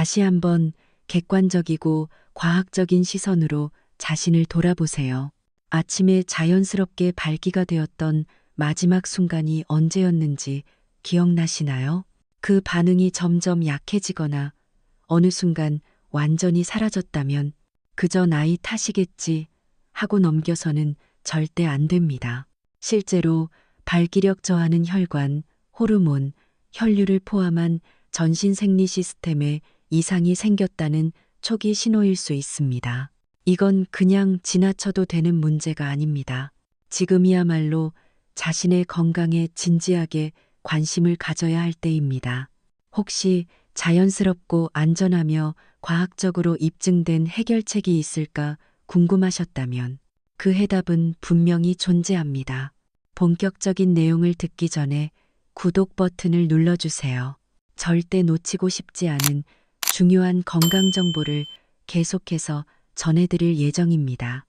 다시 한번 객관적이고 과학적인 시선으로 자신을 돌아보세요. 아침에 자연스럽게 발기가 되었던 마지막 순간이 언제였는지 기억나시나요? 그 반응이 점점 약해지거나 어느 순간 완전히 사라졌다면 그저 나이 탓이겠지 하고 넘겨서는 절대 안 됩니다. 실제로 발기력 저하는 혈관, 호르몬, 혈류를 포함한 전신 생리 시스템에 이상이 생겼다는 초기 신호일 수 있습니다. 이건 그냥 지나쳐도 되는 문제가 아닙니다. 지금이야말로 자신의 건강에 진지하게 관심을 가져야 할 때입니다. 혹시 자연스럽고 안전하며 과학적으로 입증된 해결책이 있을까 궁금하셨다면 그 해답은 분명히 존재합니다. 본격적인 내용을 듣기 전에 구독 버튼을 눌러주세요. 절대 놓치고 싶지 않은 중요한 건강 정보를 계속해서 전해드릴 예정입니다.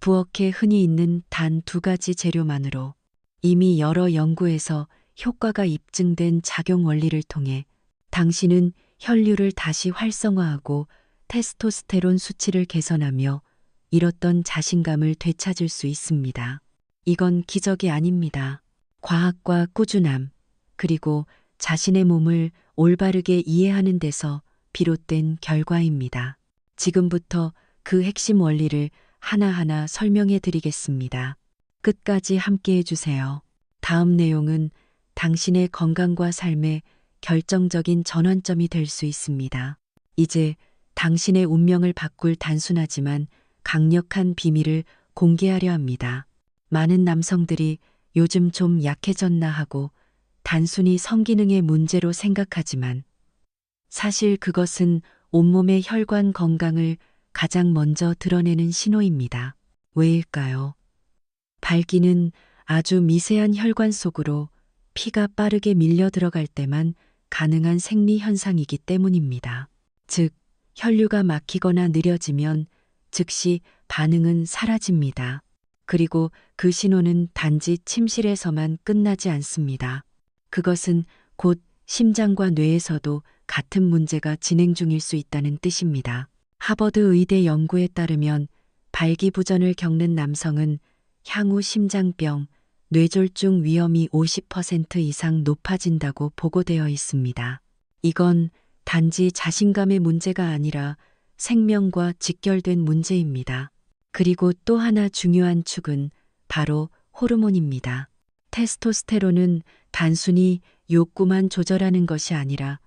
부엌에 흔히 있는 단 두 가지 재료만으로 이미 여러 연구에서 효과가 입증된 작용 원리를 통해 당신은 혈류를 다시 활성화하고 테스토스테론 수치를 개선하며 잃었던 자신감을 되찾을 수 있습니다. 이건 기적이 아닙니다. 과학과 꾸준함, 그리고 자신의 몸을 올바르게 이해하는 데서 비롯된 결과입니다. 지금부터 그 핵심 원리를 하나하나 설명해 드리겠습니다. 끝까지 함께 해주세요. 다음 내용은 당신의 건강과 삶에 결정적인 전환점이 될 수 있습니다. 이제 당신의 운명을 바꿀 단순하지만 강력한 비밀을 공개하려 합니다. 많은 남성들이 요즘 좀 약해졌나 하고 단순히 성기능의 문제로 생각하지만 사실 그것은 온몸의 혈관 건강을 가장 먼저 드러내는 신호입니다. 왜일까요? 발기는 아주 미세한 혈관 속으로 피가 빠르게 밀려 들어갈 때만 가능한 생리 현상이기 때문입니다. 즉, 혈류가 막히거나 느려지면 즉시 반응은 사라집니다. 그리고 그 신호는 단지 침실에서만 끝나지 않습니다. 그것은 곧 심장과 뇌에서도 같은 문제가 진행 중일 수 있다는 뜻입니다. 하버드 의대 연구에 따르면 발기부전을 겪는 남성은 향후 심장병, 뇌졸중 위험이 50% 이상 높아진다고 보고되어 있습니다. 이건 단지 자신감의 문제가 아니라 생명과 직결된 문제입니다. 그리고 또 하나 중요한 축은 바로 호르몬입니다. 테스토스테론은 단순히 욕구만 조절하는 것이 아니라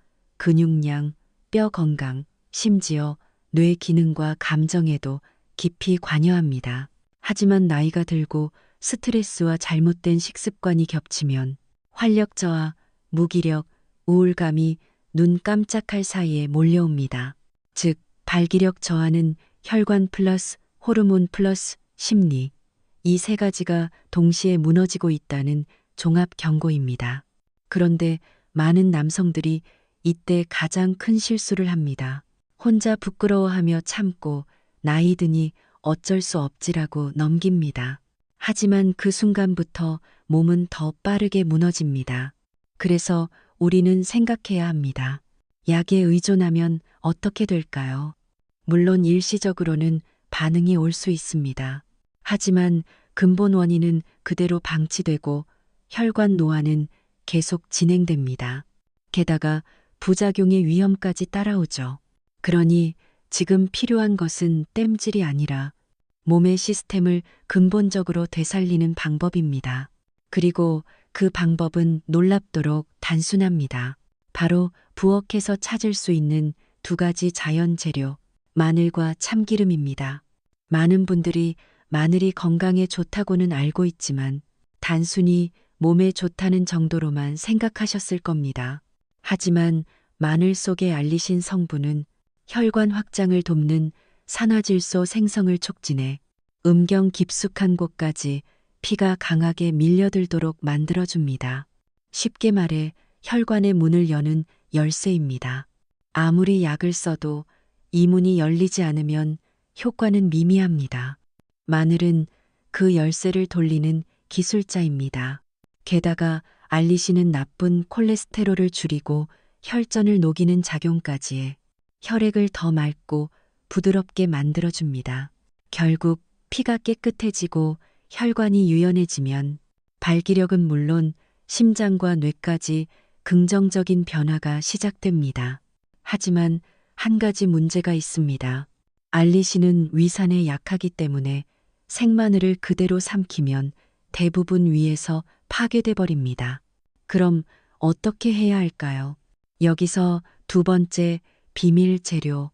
근육량, 뼈 건강, 심지어 뇌 기능과 감정에도 깊이 관여합니다. 하지만 나이가 들고 스트레스와 잘못된 식습관이 겹치면 활력 저하, 무기력, 우울감이 눈 깜짝할 사이에 몰려옵니다. 즉, 발기력 저하는 혈관 플러스 호르몬 플러스 심리, 이 세 가지가 동시에 무너지고 있다는 종합 경고입니다. 그런데 많은 남성들이 이때 가장 큰 실수를 합니다. 혼자 부끄러워하며 참고 나이 드니 어쩔 수 없지라고 넘깁니다. 하지만 그 순간부터 몸은 더 빠르게 무너집니다. 그래서 우리는 생각해야 합니다. 약에 의존하면 어떻게 될까요? 물론 일시적으로는 반응이 올 수 있습니다. 하지만 근본 원인은 그대로 방치되고 혈관 노화는 계속 진행됩니다. 게다가 부작용의 위험까지 따라오죠. 그러니 지금 필요한 것은 땜질이 아니라 몸의 시스템을 근본적으로 되살리는 방법입니다. 그리고 그 방법은 놀랍도록 단순합니다. 바로 부엌에서 찾을 수 있는 두 가지 자연 재료, 마늘과 참기름입니다. 많은 분들이 마늘이 건강에 좋다고는 알고 있지만 단순히 몸에 좋다는 정도로만 생각하셨을 겁니다. 하지만 마늘 속에 알리신 성분은 혈관 확장을 돕는 산화질소 생성을 촉진해 음경 깊숙한 곳까지 피가 강하게 밀려들도록 만들어줍니다. 쉽게 말해 혈관의 문을 여는 열쇠입니다. 아무리 약을 써도 이 문이 열리지 않으면 효과는 미미합니다. 마늘은 그 열쇠를 돌리는 기술자입니다. 게다가 알리시는 나쁜 콜레스테롤을 줄이고 혈전을 녹이는 작용까지 해 혈액을 더 맑고 부드럽게 만들어줍니다. 결국 피가 깨끗해지고 혈관이 유연해지면 발기력은 물론 심장과 뇌까지 긍정적인 변화가 시작됩니다. 하지만 한 가지 문제가 있습니다. 알리신은 위산에 약하기 때문에 생마늘을 그대로 삼키면 대부분 위에서 파괴돼 버립니다. 그럼 어떻게 해야 할까요? 여기서 두 번째 비밀 재료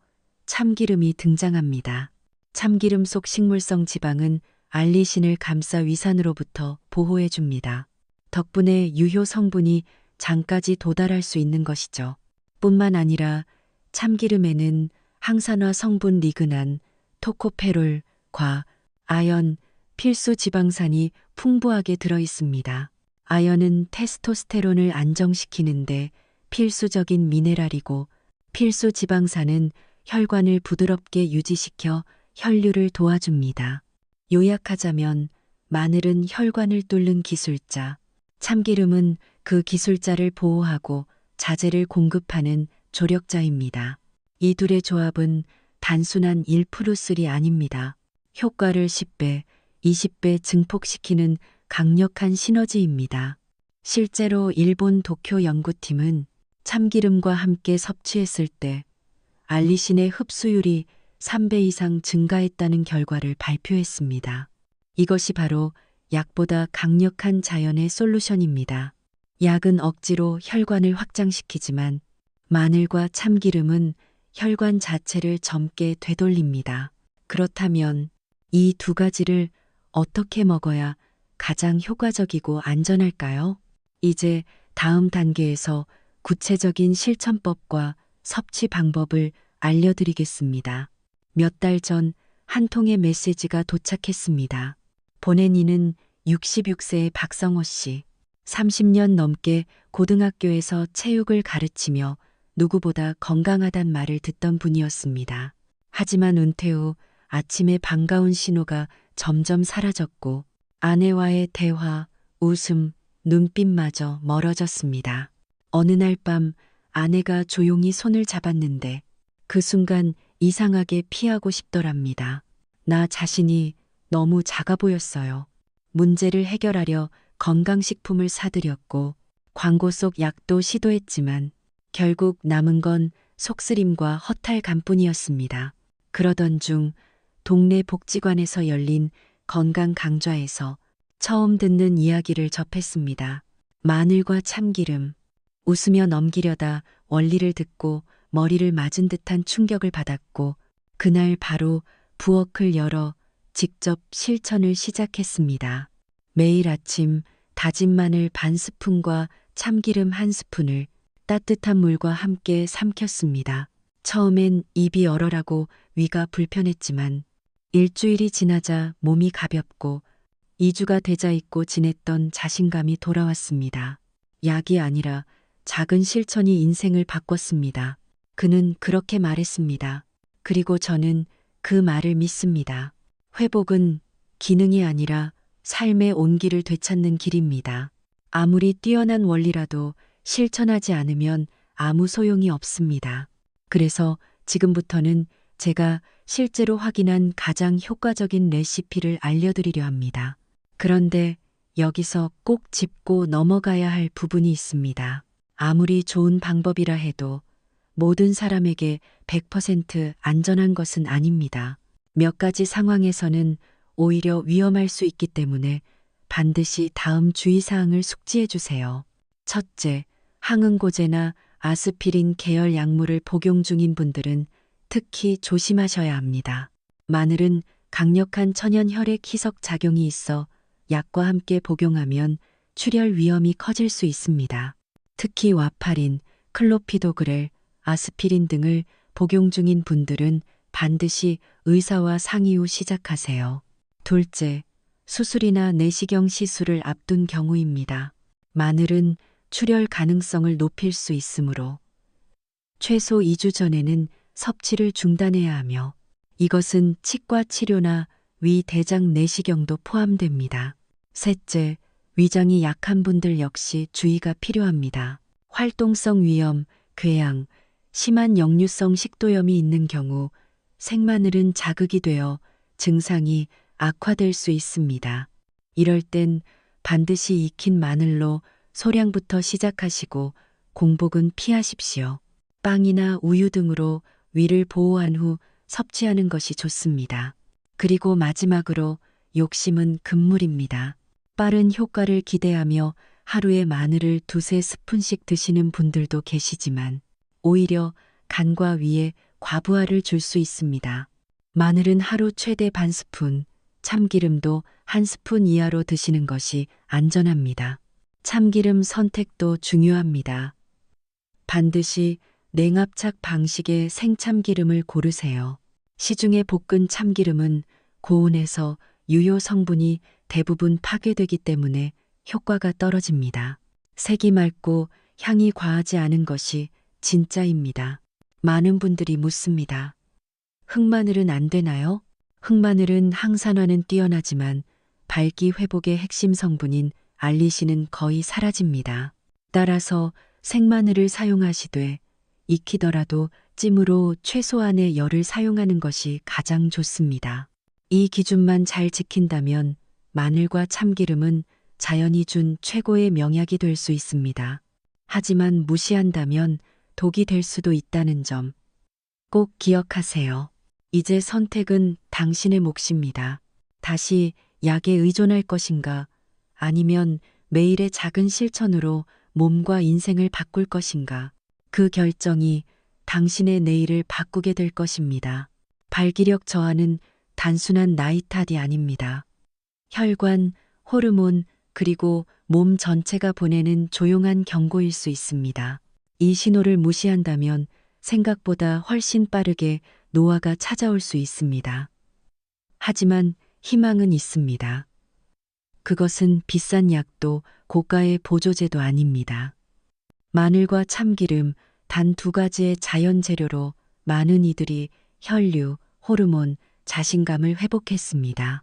참기름이 등장합니다. 참기름 속 식물성 지방은 알리신을 감싸 위산으로부터 보호해 줍니다. 덕분에 유효 성분이 장까지 도달할 수 있는 것이죠. 뿐만 아니라 참기름에는 항산화 성분 리그난, 토코페롤, 과, 아연, 필수 지방산이 풍부하게 들어 있습니다. 아연은 테스토스테론을 안정시키는데 필수적인 미네랄이고 필수 지방산은 혈관을 부드럽게 유지시켜 혈류를 도와줍니다. 요약하자면 마늘은 혈관을 뚫는 기술자, 참기름은 그 기술자를 보호하고 자재를 공급하는 조력자입니다. 이 둘의 조합은 단순한 1 플러스 1이 아닙니다. 효과를 10배, 20배 증폭시키는 강력한 시너지입니다. 실제로 일본 도쿄 연구팀은 참기름과 함께 섭취했을 때 알리신의 흡수율이 3배 이상 증가했다는 결과를 발표했습니다. 이것이 바로 약보다 강력한 자연의 솔루션입니다. 약은 억지로 혈관을 확장시키지만 마늘과 참기름은 혈관 자체를 젊게 되돌립니다. 그렇다면 이 두 가지를 어떻게 먹어야 가장 효과적이고 안전할까요? 이제 다음 단계에서 구체적인 실천법과 섭취 방법을 알려드리겠습니다. 몇 달 전 한 통의 메시지가 도착했습니다. 보낸 이는 66세의 박성호 씨. 30년 넘게 고등학교에서 체육을 가르치며 누구보다 건강하단 말을 듣던 분이었습니다. 하지만 은퇴 후 아침에 반가운 신호가 점점 사라졌고 아내와의 대화, 웃음, 눈빛마저 멀어졌습니다. 어느 날 밤 아내가 조용히 손을 잡았는데 그 순간 이상하게 피하고 싶더랍니다. 나 자신이 너무 작아 보였어요. 문제를 해결하려 건강식품을 사들였고 광고 속 약도 시도했지만 결국 남은 건 속쓰림과 허탈감뿐이었습니다. 그러던 중 동네 복지관에서 열린 건강 강좌에서 처음 듣는 이야기를 접했습니다. 마늘과 참기름. 웃으며 넘기려다 원리를 듣고 머리를 맞은 듯한 충격을 받았고 그날 바로 부엌을 열어 직접 실천을 시작했습니다. 매일 아침 다진 마늘 반 스푼과 참기름 한 스푼을 따뜻한 물과 함께 삼켰습니다. 처음엔 입이 얼얼하고 위가 불편했지만 일주일이 지나자 몸이 가볍고 2주가 되자 잊고 지냈던 자신감이 돌아왔습니다. 약이 아니라 작은 실천이 인생을 바꿨습니다. 그는 그렇게 말했습니다. 그리고 저는 그 말을 믿습니다. 회복은 기능이 아니라 삶의 온기를 되찾는 길입니다. 아무리 뛰어난 원리라도 실천하지 않으면 아무 소용이 없습니다. 그래서 지금부터는 제가 실제로 확인한 가장 효과적인 레시피를 알려드리려 합니다. 그런데 여기서 꼭 짚고 넘어가야 할 부분이 있습니다. 아무리 좋은 방법이라 해도 모든 사람에게 100% 안전한 것은 아닙니다. 몇 가지 상황에서는 오히려 위험할 수 있기 때문에 반드시 다음 주의사항을 숙지해 주세요. 첫째, 항응고제나 아스피린 계열 약물을 복용 중인 분들은 특히 조심하셔야 합니다. 마늘은 강력한 천연 혈액 희석 작용이 있어 약과 함께 복용하면 출혈 위험이 커질 수 있습니다. 특히 와파린, 클로피도그렐, 아스피린 등을 복용 중인 분들은 반드시 의사와 상의 후 시작하세요. 둘째, 수술이나 내시경 시술을 앞둔 경우입니다. 마늘은 출혈 가능성을 높일 수 있으므로 최소 2주 전에는 섭취를 중단해야 하며 이것은 치과 치료나 위 대장 내시경도 포함됩니다. 셋째, 위장이 약한 분들 역시 주의가 필요합니다. 활동성 위염, 궤양, 심한 역류성 식도염이 있는 경우 생마늘은 자극이 되어 증상이 악화될 수 있습니다. 이럴 땐 반드시 익힌 마늘로 소량부터 시작하시고 공복은 피하십시오. 빵이나 우유 등으로 위를 보호한 후 섭취하는 것이 좋습니다. 그리고 마지막으로 욕심은 금물입니다. 빠른 효과를 기대하며 하루에 마늘을 두세 스푼씩 드시는 분들도 계시지만 오히려 간과 위에 과부하를 줄 수 있습니다. 마늘은 하루 최대 반 스푼, 참기름도 한 스푼 이하로 드시는 것이 안전합니다. 참기름 선택도 중요합니다. 반드시 냉압착 방식의 생참기름을 고르세요. 시중에 볶은 참기름은 고온에서 유효 성분이 대부분 파괴되기 때문에 효과가 떨어집니다. 색이 맑고 향이 과하지 않은 것이 진짜입니다. 많은 분들이 묻습니다. 흑마늘은 안 되나요? 흑마늘은 항산화는 뛰어나지만 발기 회복의 핵심 성분인 알리신은 거의 사라집니다. 따라서 생마늘을 사용하시되 익히더라도 찜으로 최소한의 열을 사용하는 것이 가장 좋습니다. 이 기준만 잘 지킨다면 마늘과 참기름은 자연이 준 최고의 명약이 될 수 있습니다. 하지만 무시한다면 독이 될 수도 있다는 점 꼭 기억하세요. 이제 선택은 당신의 몫입니다. 다시 약에 의존할 것인가 아니면 매일의 작은 실천으로 몸과 인생을 바꿀 것인가 그 결정이 당신의 내일을 바꾸게 될 것입니다. 발기력 저하는 단순한 나이 탓이 아닙니다. 혈관, 호르몬, 그리고 몸 전체가 보내는 조용한 경고일 수 있습니다. 이 신호를 무시한다면 생각보다 훨씬 빠르게 노화가 찾아올 수 있습니다. 하지만 희망은 있습니다. 그것은 비싼 약도 고가의 보조제도 아닙니다. 마늘과 참기름 단 두 가지의 자연 재료로 많은 이들이 혈류, 호르몬, 자신감을 회복했습니다.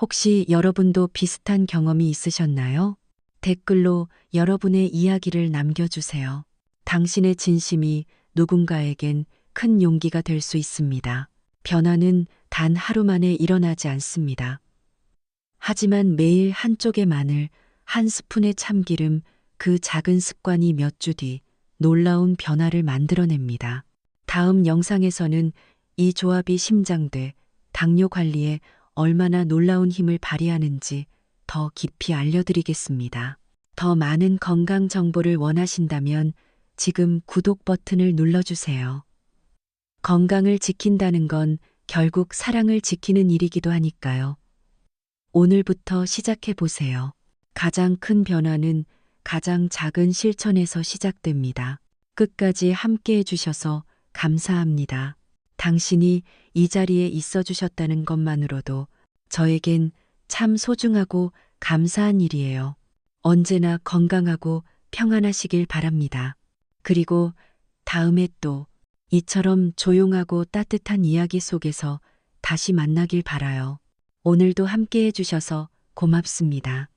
혹시 여러분도 비슷한 경험이 있으셨나요? 댓글로 여러분의 이야기를 남겨주세요. 당신의 진심이 누군가에겐 큰 용기가 될 수 있습니다. 변화는 단 하루 만에 일어나지 않습니다. 하지만 매일 한 쪽의 마늘, 한 스푼의 참기름, 그 작은 습관이 몇 주 뒤 놀라운 변화를 만들어냅니다. 다음 영상에서는 이 조합이 심장대, 당뇨 관리에 얼마나 놀라운 힘을 발휘하는지 더 깊이 알려드리겠습니다. 더 많은 건강 정보를 원하신다면 지금 구독 버튼을 눌러주세요. 건강을 지킨다는 건 결국 사랑을 지키는 일이기도 하니까요. 오늘부터 시작해 보세요. 가장 큰 변화는 가장 작은 실천에서 시작됩니다. 끝까지 함께 해주셔서 감사합니다. 당신이 이 자리에 있어 주셨다는 것만으로도 저에겐 참 소중하고 감사한 일이에요. 언제나 건강하고 평안하시길 바랍니다. 그리고 다음에 또 이처럼 조용하고 따뜻한 이야기 속에서 다시 만나길 바라요. 오늘도 함께 해주셔서 고맙습니다.